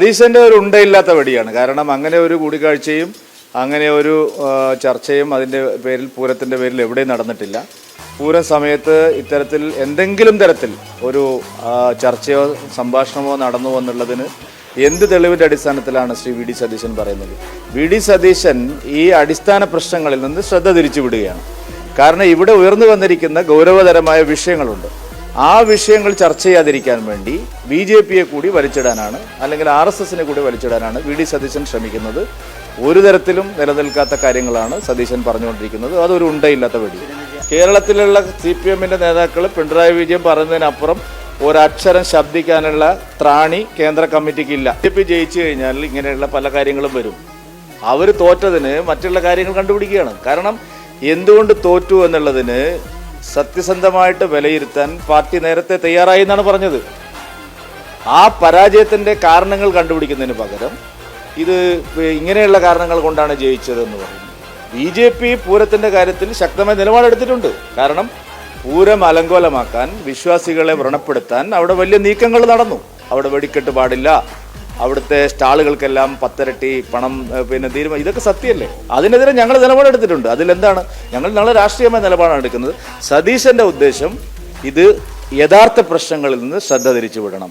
സതീശന്റെ ഒരു ഉണ്ടയില്ലാത്ത വെടിയാണ് കാരണം അങ്ങനെ ഒരു കൂടിക്കാഴ്ചയും അങ്ങനെ ഒരു ചർച്ചയും അതിന്റെ പേരിൽ പൂരത്തിന്റെ പേരിൽ എവിടെയും നടന്നിട്ടില്ല. പൂരം സമയത്ത് ഇത്തരത്തിൽ എന്തെങ്കിലും തരത്തിൽ ഒരു ചർച്ചയോ സംഭാഷണമോ നടന്നു എന്നുള്ളതിന് എന്ത് തെളിവിന്റെ അടിസ്ഥാനത്തിലാണ് ശ്രീ വി ഡി സതീശൻ പറയുന്നത്? വി ഡി സതീശൻ ഈ അടിസ്ഥാന പ്രശ്നങ്ങളിൽ നിന്ന് ശ്രദ്ധ തിരിച്ചുവിടുകയാണ്. കാരണം ഇവിടെ ഉയർന്നു വന്നിരിക്കുന്ന ഗൗരവതരമായ വിഷയങ്ങളുണ്ട്. ആ വിഷയങ്ങൾ ചർച്ച ചെയ്യാതിരിക്കാൻ വേണ്ടി ബി ജെ പിയെ കൂടി വലിച്ചിടാനാണ് അല്ലെങ്കിൽ ആർ എസ് എസിനെ കൂടി വലിച്ചിടാനാണ് വി ഡി സതീശൻ ശ്രമിക്കുന്നത്. ഒരു തരത്തിലും നിലനിൽക്കാത്ത കാര്യങ്ങളാണ് സതീശൻ പറഞ്ഞുകൊണ്ടിരിക്കുന്നത്. അതൊരു ഉണ്ടയില്ലാത്ത വെടി. കേരളത്തിലുള്ള സി പി എമ്മിന്റെ നേതാക്കൾ പിണറായി വിജയൻ പറയുന്നതിനപ്പുറം ഒരക്ഷരം ശബ്ദിക്കാനുള്ള ത്രാണി കേന്ദ്ര കമ്മിറ്റിക്ക് ഇല്ല. ബി പി ജയിച്ചു കഴിഞ്ഞാൽ ഇങ്ങനെയുള്ള പല കാര്യങ്ങളും വരും. അവർ തോറ്റതിന് മറ്റുള്ള കാര്യങ്ങൾ കണ്ടുപിടിക്കുകയാണ്. കാരണം എന്തുകൊണ്ട് തോറ്റു എന്നുള്ളതിന് സത്യസന്ധമായിട്ട് വിലയിരുത്താൻ പാർട്ടി നേരത്തെ തയ്യാറായി എന്നാണ് പറഞ്ഞത്. ആ പരാജയത്തിന്റെ കാരണങ്ങൾ കണ്ടുപിടിക്കുന്നതിന് പകരം ഇത് ഇങ്ങനെയുള്ള കാരണങ്ങൾ കൊണ്ടാണ് ജയിച്ചതെന്ന് പറയുന്നത്. ബി ജെ പി പൂരത്തിന്റെ കാര്യത്തിൽ ശക്തമായ നിലപാടെടുത്തിട്ടുണ്ട്. കാരണം പൂരം അലങ്കോലമാക്കാൻ വിശ്വാസികളെ വ്രണപ്പെടുത്താൻ അവിടെ വലിയ നീക്കങ്ങൾ നടന്നു. അവിടെ വെടിക്കെട്ട് പാടില്ല. അവിടുത്തെ സ്റ്റാളുകൾക്കെല്ലാം പത്തരട്ടി പണം പിന്നെ തീരുമാനം ഇതൊക്കെ സത്യമല്ലേ? അതിനെതിരെ ഞങ്ങൾ നിലപാടെടുത്തിട്ടുണ്ട്. അതിലെന്താണ്? ഞങ്ങൾ നല്ല രാഷ്ട്രീയമായ നിലപാടാണ് എടുക്കുന്നത്. സതീശന്റെ ഉദ്ദേശം ഇത് യഥാർത്ഥ പ്രശ്നങ്ങളിൽ നിന്ന് ശ്രദ്ധ തിരിച്ചു വിടണം